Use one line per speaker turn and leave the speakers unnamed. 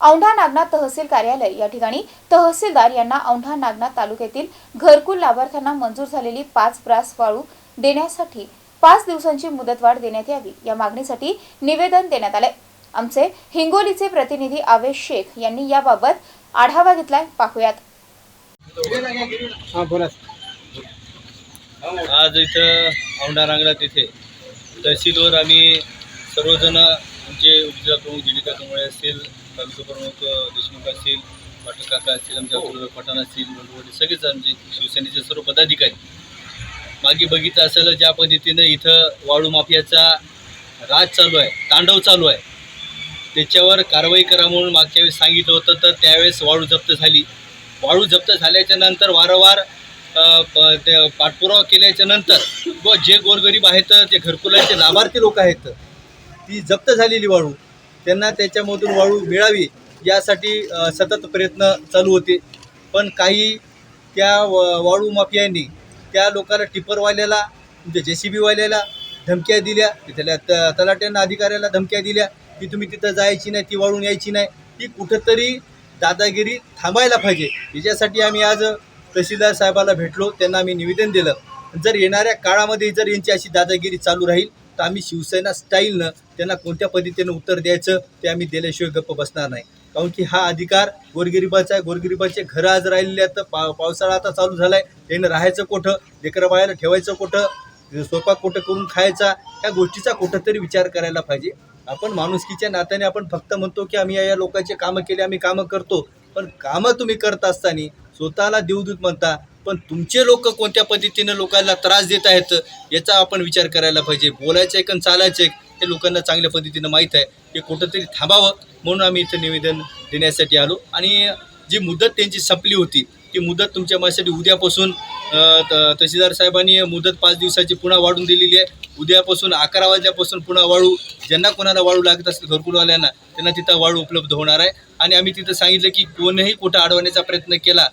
औंढा नागनाथ तहसील कार्यालय या ठिकाणी तहसीलदार यांना औंढा नागनाथ तालुक्यातील घरकुल लाभार्थ्यांना मंजूर झालेली पाच ब्रास वाळू देण्यासाठी पाच दिवसांची मुदतवाढ देण्यात यावी या मागणीसाठी निवेदन देण्यात आले आमचे हिंगोलीचे प्रतिनिधी आवेश शेख यांनी याबाबत आढावा घेतलाय. पाहुयात.
आज इथं औंढा रांगणात इथे तहसीलवर आम्ही सर्वजण आमचे उपजिल्हा प्रमुख कमळे असतील तालुका प्रमुख अ, देशमुख असतील पाटील काका असतील आमच्या बरोबर पठाण असतील मंडवडी सगळेच आमचे शिवसेनेचे सर्व पदाधिकारी. मागे बघितलं असेल ज्या पद्धतीनं इथं वाळू माफियाचा राज चालू आहे तांडव चालू आहे. त्याच्यावर कारवाई करा म्हणून मागच्या वेळेस सांगितलं होतं तर त्यावेळेस वाळू जप्त झाली. वाळू जप्त झाल्याच्यानंतर वारंवार पाठपुरावा केल्याच्यानंतर व जे गोरगरीब आहेत जे घरकुलाचे लाभार्थी लोक आहेत ती जप्त झालेली वाळू. त्यांना त्याच्यामधून वाळू मिळावी यासाठी सतत प्रयत्न चालू होते. पण काही त्या वाळू माफियांनी त्या लोकांना टिपरवाल्याला म्हणजे जे सी बीवाल्याला धमक्या दिल्या तिथल्या त तलाट्यांना अधिकाऱ्याला धमक्या दिल्या की तुम्ही तिथं जायची नाही ती वाळून यायची नाही. ती कुठंतरी दादागिरी थांबायला पाहिजे. याच्यासाठी आम्ही आज तहसीलदार साहेबाला भेटलो त्यांना आम्ही निवेदन दिलं. जर येणाऱ्या काळामध्ये जर यांची अशी दादागिरी चालू राहील तर आम्ही शिवसेना स्टाईलनं त्यांना कोणत्या पद्धतीनं उत्तर द्यायचं ते आम्ही दिल्याशिवाय गप्प बसणार नाही. काऊन की हा अधिकार गोरगरिबाचा आहे. गोरगरिबाचे घरं आज राहिलेले आहेत. पा पावसाळा आता चालू झाला आहे त्यानं राहायचं कुठं? लेकरं बाळाला ठेवायचं कुठं? स्वयंपाक कुठं करून खायचा? ह्या गोष्टीचा कुठंतरी विचार करायला पाहिजे. आपण माणुसकीच्या नात्याने आपण फक्त म्हणतो की आम्ही या या लोकांचे कामं केले आम्ही कामं करतो. पण कामं तुम्ही करत असताना स्वतःला देवदूत म्हणता पण तुमचे लोक कोणत्या पद्धतीनं लोकांना त्रास देत आहेत याचा आपण विचार करायला पाहिजे. बोलायचं आहे आणि चालायचं आहे हे लोकांना चांगल्या पद्धतीनं माहीत आहे हे कुठंतरी थांबावं म्हणून आम्ही इथं निवेदन देण्यासाठी आलो. आणि जी मुदत त्यांची संपली होती ती मुदत तुमच्या माझ्यासाठी उद्यापासून त- तहसीलदार साहेबांनी मुदत पाच दिवसाची पुन्हा वाढून दिलेली आहे. उद्यापासून अकरा वाजल्यापासून पुन्हा वाळू ज्यांना कोणाला वाळू लागत असेल घरकुलवाल्यांना त्यांना तिथं वाळू उपलब्ध होणार आहे. आणि आम्ही तिथं सांगितलं की कोणीही कुठं अडवण्याचा प्रयत्न केला